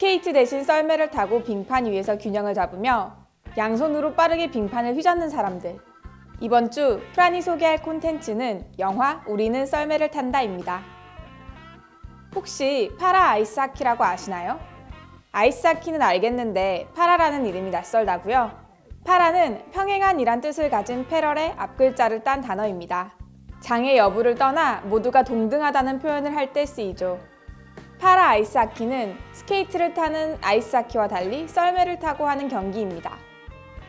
스케이트 대신 썰매를 타고 빙판 위에서 균형을 잡으며 양손으로 빠르게 빙판을 휘젓는 사람들. 이번 주 프란이 소개할 콘텐츠는 영화 우리는 썰매를 탄다입니다. 혹시 파라 아이스하키라고 아시나요? 아이스하키는 알겠는데 파라라는 이름이 낯설다고요? 파라는 평행한이란 뜻을 가진 패럴의 앞글자를 딴 단어입니다. 장애 여부를 떠나 모두가 동등하다는 표현을 할 때 쓰이죠. 파라 아이스하키는 스케이트를 타는 아이스하키와 달리 썰매를 타고 하는 경기입니다.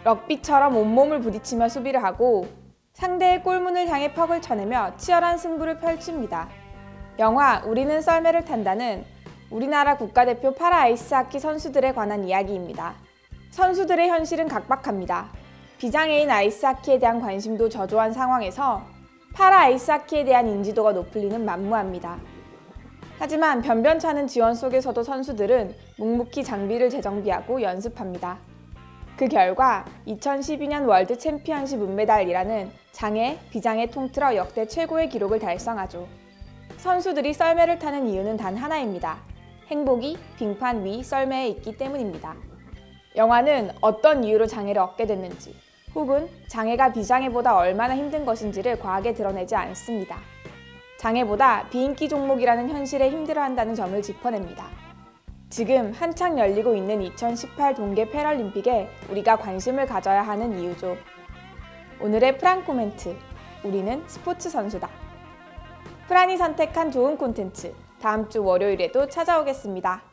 럭비처럼 온몸을 부딪히며 수비를 하고 상대의 골문을 향해 퍽을 쳐내며 치열한 승부를 펼칩니다. 영화 우리는 썰매를 탄다는 우리나라 국가대표 파라 아이스하키 선수들에 관한 이야기입니다. 선수들의 현실은 각박합니다. 비장애인 아이스하키에 대한 관심도 저조한 상황에서 파라 아이스하키에 대한 인지도가 높을 리는 만무합니다. 하지만 변변찮은 지원 속에서도 선수들은 묵묵히 장비를 재정비하고 연습합니다. 그 결과 2012년 월드 챔피언십 은메달이라는 장애, 비장애 통틀어 역대 최고의 기록을 달성하죠. 선수들이 썰매를 타는 이유는 단 하나입니다. 행복이 빙판 위 썰매에 있기 때문입니다. 영화는 어떤 이유로 장애를 얻게 됐는지, 혹은 장애가 비장애보다 얼마나 힘든 것인지를 과하게 드러내지 않습니다. 장애보다 비인기 종목이라는 현실에 힘들어한다는 점을 짚어냅니다. 지금 한창 열리고 있는 2018 동계 패럴림픽에 우리가 관심을 가져야 하는 이유죠. 오늘의 프란 코멘트. 우리는 스포츠 선수다. 프란이 선택한 좋은 콘텐츠. 다음 주 월요일에도 찾아오겠습니다.